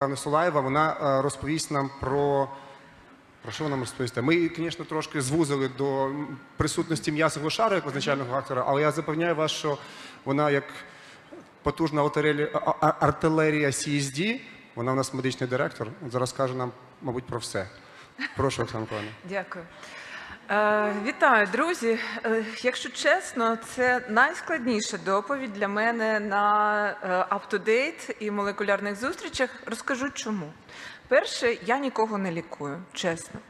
Пане Сулаєва, вона е, розповість нам про. Про що вона нам розповість? Ми, звісно, трошки звузили до присутності м'ясового шару як визначального фактора, але я запевняю вас, що вона як потужна артилерія, CSD, вона у нас медичний директор. Зараз скаже нам, мабуть, про все. Прошу, Оксана Миколаївна. Дякую. Е, вітаю, друзі. Е, якщо чесно, це найскладніша доповідь для мене на е, up-to-date і молекулярних зустрічах. Розкажу чому. Перше, я нікого не лікую, чесно.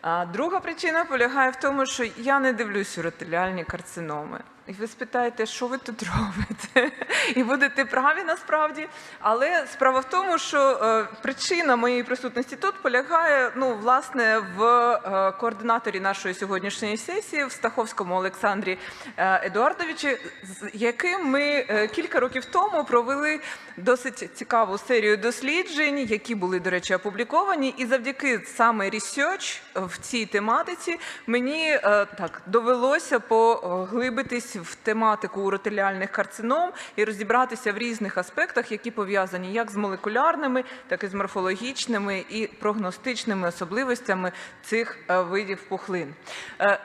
А друга причина полягає в тому, що я не дивлюсь ротиляльні карциноми. І ви спитаєте, що ви тут робите? І будете праві насправді. Але справа в тому, що е, причина моєї присутності тут полягає ну, власне в е, координаторі нашої сьогоднішньої сесії, в Стаховському Олександрі е, Едуардовичі, з яким ми кілька років тому провели досить цікаву серію досліджень, які були, до речі, опубліковані. І завдяки саме research в цій тематиці мені так довелося поглибитись в тематику уротеліальних карцином і розібратися в різних аспектах, які пов'язані як з молекулярними, так і з морфологічними і прогностичними особливостями цих е, видів пухлин. Е,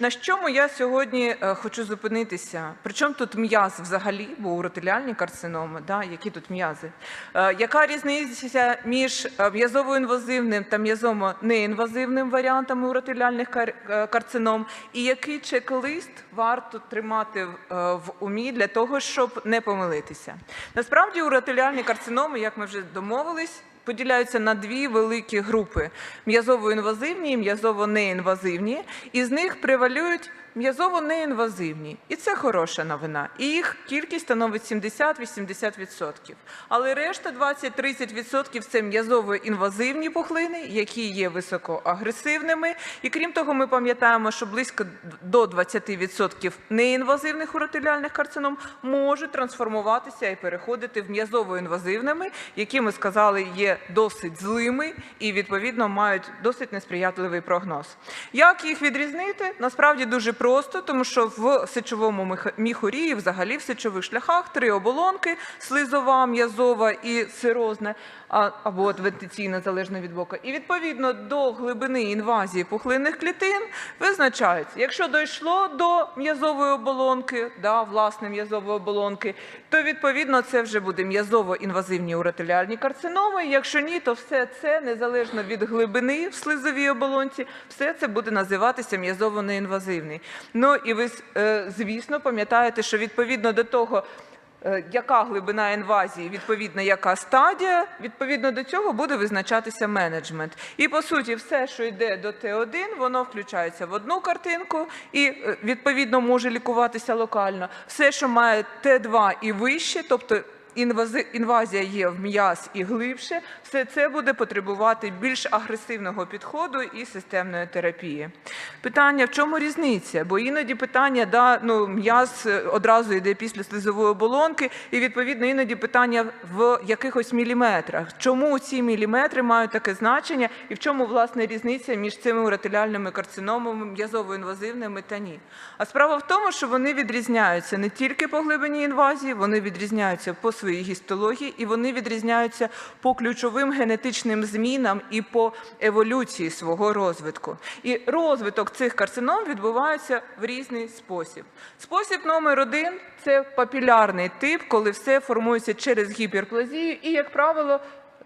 На чому я сьогодні е, хочу зупинитися? Причому тут м'яз взагалі, бо уротеліальні карциноми, да, які тут м'язи? Яка різниця між м'язово-інвазивним та м'язомо-неінвазивним варіантами уротеліальних е, карцином? І який чек-лист варто тримати в- е, в умі для того, щоб не помилитися? Насправді уротиліальні карциноми, як ми вже домовились, поділяються на дві великі групи: м'язово-інвазивні і м'язово-неінвазивні. І з них превалюють м'язово-неінвазивні. І це хороша новина. І їх кількість становить 70-80%. Але решта 20-30% це м'язово-інвазивні пухлини, які є високоагресивними. І крім того, ми пам'ятаємо, що близько до 20% неінвазивних уротеліальних карцином можуть трансформуватися і переходити в м'язово-інвазивними, які ми сказали є досить злими і відповідно мають досить несприятливий прогноз. Як їх відрізнити? Насправді дуже просто, тому що в сечовому міхурі, взагалі в сечових шляхах три оболонки: слизова, м'язова і сирозна, або адвентиційна, залежно від боку. І відповідно до глибини інвазії пухлинних клітин визначається, якщо дійшло до м'язової оболонки, власне м'язової оболонки, то відповідно це вже буде м'язово-інвазивні уротеліальні карциноми. Якщо ні, то все це незалежно від глибини в слизовій оболонці, все це буде називатися м'язово-неінвазивний. Ну і ви, е, звісно, пам'ятаєте, що відповідно до того. е, Яка глибина інвазії, відповідно, яка стадія, відповідно до цього буде визначатися менеджмент. І по суті, все, що йде до Т1, воно включається в одну картинку і е, відповідно може лікуватися локально. Все, що має Т2 і вище, тобто інвазія є в м'яз і глибше, все це буде потребувати більш агресивного підходу і системної терапії. Питання, в чому різниця? Бо іноді питання, да, ну, м'яз е, одразу йде після слизової оболонки, і відповідно іноді питання в якихось міліметрах. Чому ці міліметри мають таке значення, і в чому власне різниця між цими уротеліальними карциномами, м'язово-інвазивними та ні? А справа в тому, що вони відрізняються не тільки по глибині інвазії, вони відрізняються по своїй гістології, і вони відрізняються по ключовим генетичним змінам і по еволюції свого розвитку. І розвиток цих карцином відбувається в різний спосіб. Спосіб номер один це папілярний тип, коли все формується через гіперплазію, і, як правило,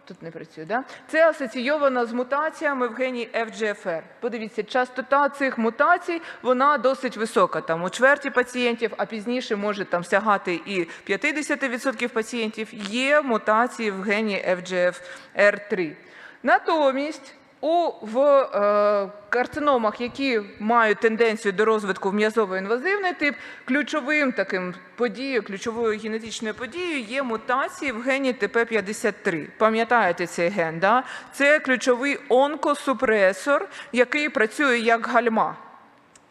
Тут не працює, да? Це асоційовано з мутаціями в гені FGFR. Подивіться, частота цих мутацій вона досить висока. Там у чверті пацієнтів, а пізніше може там сягати і 50% пацієнтів. Є мутації в гені FGFR3. Натомість у в е, карциномах, які мають тенденцію до розвитку в м'язово-інвазивний тип, ключовим таким подією, ключовою генетичною подією є мутації в гені ТП53. Пам'ятаєте цей ген? Да? Це ключовий онкосупресор, який працює як гальма.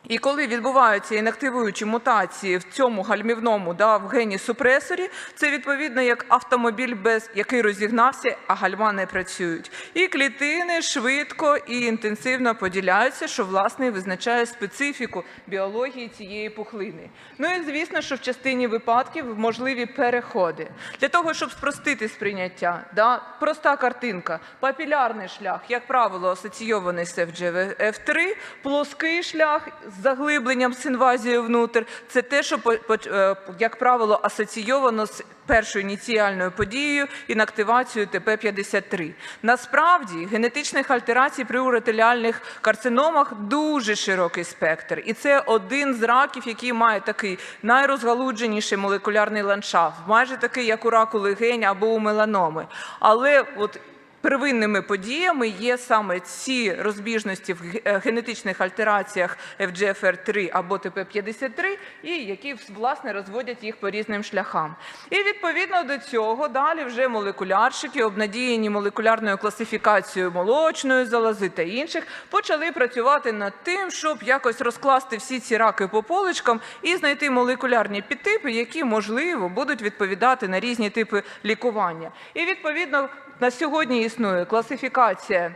І коли відбуваються інактивуючі мутації в цьому гальмівному да, в гені супресорі, це відповідно як автомобіль, без який розігнався, а гальма не працюють. І клітини швидко і інтенсивно поділяються, що власне визначає специфіку біології цієї пухлини. Ну і звісно, що в частині випадків можливі переходи. Для того, щоб спростити сприйняття, да, проста картинка, папілярний шлях, як правило, асоційований з FGF3, плоский шлях з заглибленням з інвазією внутрь. Це те, що е, як правило асоційовано з першою ініціальною подією інактивацією ТП-53. Насправді генетичних альтерацій при уретеліальних карциномах дуже широкий спектр, і це один з раків, який має такий найрозгалудженіший молекулярний ландшафт, майже такий, як у раку легень або у меланоми. Але от Первинними подіями є саме ці розбіжності в е, генетичних альтераціях FGFR3 або ТП53, і які власне розводять їх по різним шляхам. І відповідно до цього далі вже молекулярщики, обнадіяні молекулярною класифікацією молочної залози та інших, почали працювати над тим, щоб якось розкласти всі ці раки по поличкам і знайти молекулярні підтипи, які можливо будуть відповідати на різні типи лікування. І відповідно на сьогодні існує класифікація. е,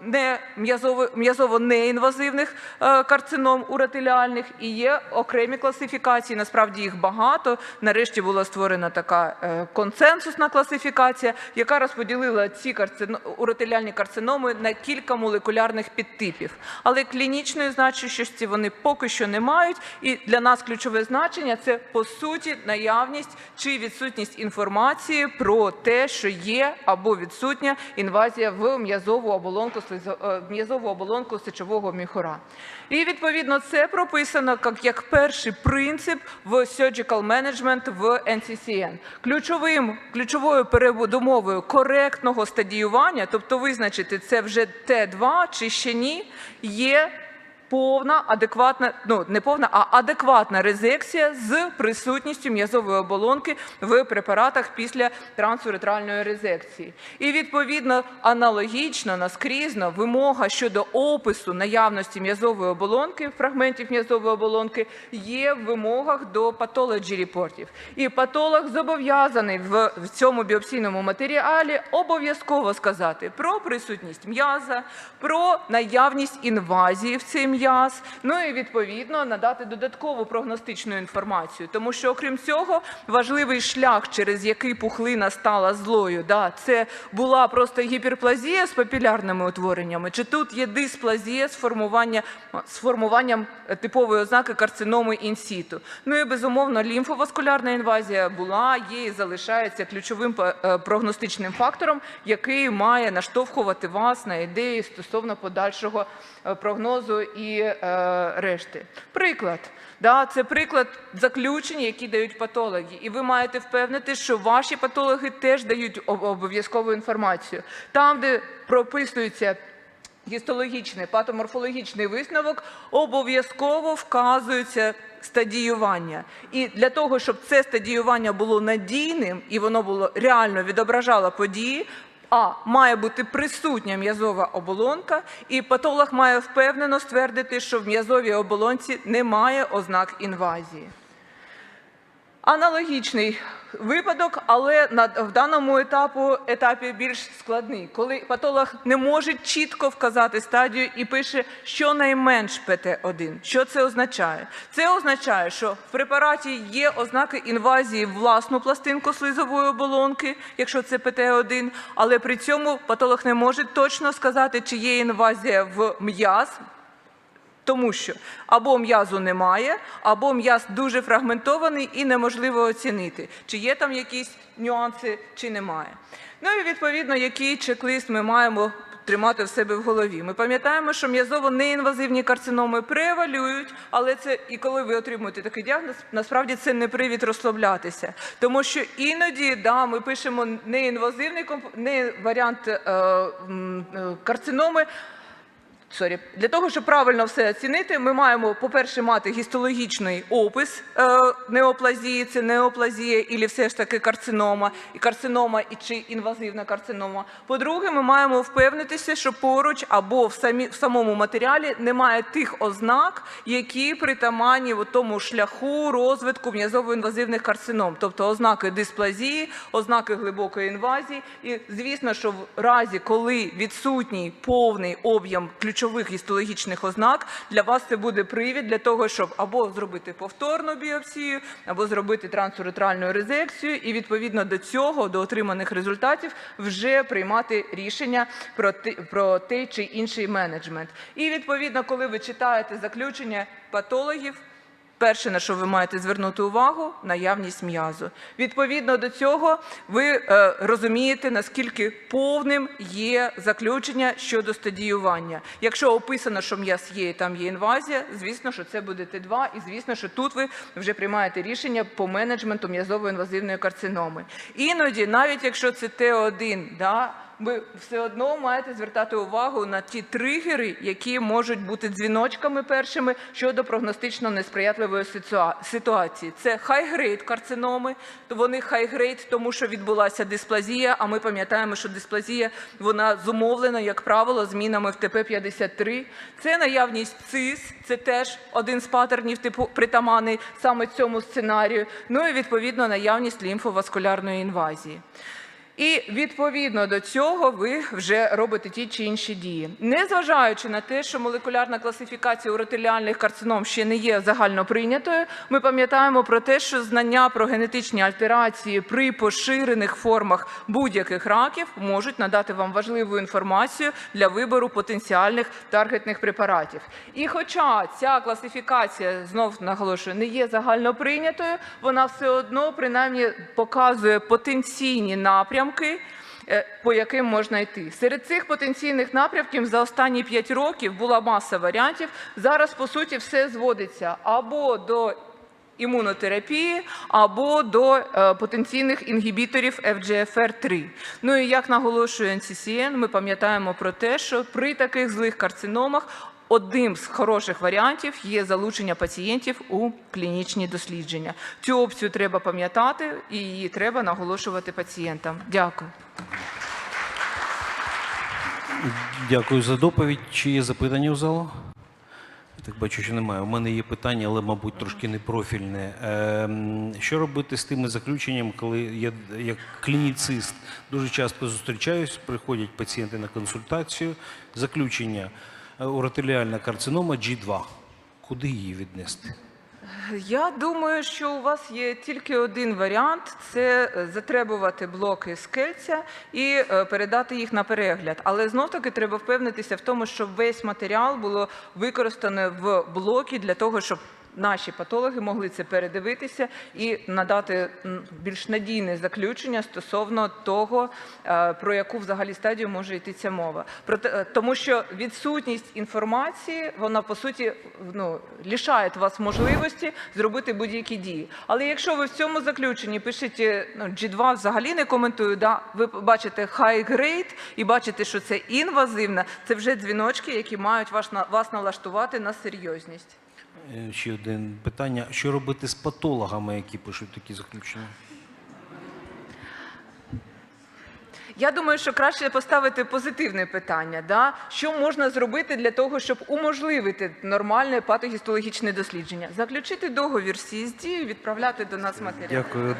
не м'язово- м'язово-неінвазивних е, карцином уретеліальних і є окремі класифікації. Насправді їх багато. Нарешті була створена така е, консенсусна класифікація, яка розподілила ці карцино- уретеліальні карциноми на кілька молекулярних підтипів. Але клінічної значущості вони поки що не мають. І для нас ключове значення це по суті наявність чи відсутність інформації про те, що є або відсутня інвазія в м'язову оболонку е, м'язову оболонку сечового міхура. І відповідно це прописано як перший принцип в surgical management в NCCN. Ключовим ключовою передумовою коректного стадіювання, тобто визначити це вже Т2 чи ще ні, є повна, адекватна, ну не повна, а адекватна резекція з присутністю м'язової оболонки в препаратах після трансуретральної резекції. І відповідно аналогічно наскрізно вимога щодо опису наявності м'язової оболонки, фрагментів м'язової оболонки, є в вимогах до патологі репортів. І патолог зобов'язаний в, цьому біопсійному матеріалі обов'язково сказати про присутність м'яза, про наявність інвазії в цей м'яз, ну і відповідно надати додаткову прогностичну інформацію. Тому що, окрім цього, важливий шлях, через який пухлина стала злою, да, це була просто гіперплазія з папілярними утвореннями, чи тут є дисплазія з, формування, з формуванням типової ознаки карциному інсіту. Ну і безумовно, лімфоваскулярна інвазія була, є і залишається ключовим е, прогностичним фактором, який має наштовхувати вас на ідеї стосовно подальшого е, прогнозу і е, решти. Приклад. Да, це приклад заключень, які дають патологи. І ви маєте впевнити, що ваші патологи теж дають об- обов'язкову інформацію. Там, де прописується гістологічний, патоморфологічний висновок, обов'язково вказується стадіювання. І для того, щоб це стадіювання було надійним і воно було реально відображало події. А має бути присутня м'язова оболонка, і патолог має впевнено ствердити, що в м'язовій оболонці немає ознак інвазії. Аналогічний випадок, але на в даному етапу етапі більш складний, коли патолог не може чітко вказати стадію і пише щонайменш ПТ1. Що це означає? Це означає, що в препараті є ознаки інвазії в власну пластинку слизової оболонки, якщо це ПТ1, але при цьому патолог не може точно сказати, чи є інвазія в м'яз, тому що або м'язу немає, або м'яз дуже фрагментований і неможливо оцінити, чи є там якісь нюанси, чи немає. Ну і відповідно, який чек-лист ми маємо тримати в себе в голові. Ми пам'ятаємо, що м'язово-неінвазивні карциноми превалюють, але це і коли ви отримуєте такий діагноз, насправді це не привід розслаблятися. Тому що іноді да, ми пишемо неінвазивний не варіант е, е, карциноми, Сорі, для того, щоб правильно все оцінити, ми маємо, по-перше, мати гістологічний опис е, неоплазії, це неоплазія, і все ж таки карцинома, і карцинома, і чи інвазивна карцинома. По-друге, ми маємо впевнитися, що поруч або в, самі, в самому матеріалі немає тих ознак, які притаманні в тому шляху розвитку м'язово-інвазивних карцином, тобто ознаки дисплазії, ознаки глибокої інвазії. І звісно, що в разі, коли відсутній повний об'єм ключових гістологічних ознак, для вас це буде привід для того, щоб або зробити повторну біопсію, або зробити трансуретральну резекцію, і відповідно до цього, до отриманих результатів, вже приймати рішення про те, про той чи інший менеджмент. І відповідно, коли ви читаєте заключення патологів. Перше, на що ви маєте звернути увагу, наявність м'язу. Відповідно до цього, ви е, розумієте, наскільки повним є заключення щодо стадіювання. Якщо описано, що м'яз є і там є інвазія, звісно, що це буде Т2, і звісно, що тут ви вже приймаєте рішення по менеджменту м'язово-інвазивної карциноми. Іноді, навіть якщо це Т1, да, ви все одно маєте звертати увагу на ті тригери, які можуть бути дзвіночками першими щодо прогностично несприятливої ситуації. Це хай-грейд карциноми, то вони хай-грейд, тому що відбулася дисплазія. А ми пам'ятаємо, що дисплазія вона зумовлена, як правило, змінами в ТП-53. Це наявність ЦИС, це теж один з патернів типу притаманий саме цьому сценарію. Ну і відповідно наявність лімфоваскулярної інвазії. І відповідно до цього ви вже робите ті чи інші дії. Незважаючи на те, що молекулярна класифікація уротеліальних карцином ще не є загально прийнятою, ми пам'ятаємо про те, що знання про генетичні альтерації при поширених формах будь-яких раків можуть надати вам важливу інформацію для вибору потенціальних таргетних препаратів. І хоча ця класифікація знов наголошую не є загально прийнятою, вона все одно принаймні показує потенційні напрямки. Е, По яким можна йти серед цих потенційних напрямків за останні 5 років була маса варіантів. Зараз по суті все зводиться або до імунотерапії, або до е, потенційних інгібіторів FGFR3. Ну і як наголошує NCCN, ми пам'ятаємо про те, що при таких злих карциномах Одним з хороших варіантів є залучення пацієнтів у клінічні дослідження. Цю опцію треба пам'ятати і її треба наголошувати пацієнтам. Дякую. Дякую за доповідь. Чи є запитання у залу? Так бачу, що немає. У мене є питання, але, мабуть, трошки непрофільне. Ем, Що робити з тими заключеннями, коли я як клініцист дуже часто зустрічаюсь, приходять пацієнти на консультацію. Заключення е, уротеліальна карцинома G2. Куди її віднести? Я думаю, що у вас є тільки один варіант: це е, затребувати блоки скельця і е, передати їх на перегляд. Але знов таки треба впевнитися в тому, що весь матеріал було використано в блокі для того, щоб. Наші патологи могли це передивитися і надати більш надійне заключення стосовно того, е, про яку взагалі стадію може йти ця мова. Е, тому що відсутність інформації, вона по суті ну, вас можливості зробити будь-які дії. Але якщо ви в цьому заключенні пишете ну, G2 взагалі не коментую, да, ви бачите high grade і бачите, що це інвазивна, це вже дзвіночки, які мають вас, вас налаштувати на серйозність. Е, Ще одне питання. Що робити з патологами, які пишуть такі заключення? Я думаю, що краще поставити позитивне питання. Да? Що можна зробити для того, щоб уможливити нормальне патогістологічне дослідження? Заключити договір з CSD і відправляти до нас матеріал. Дякую.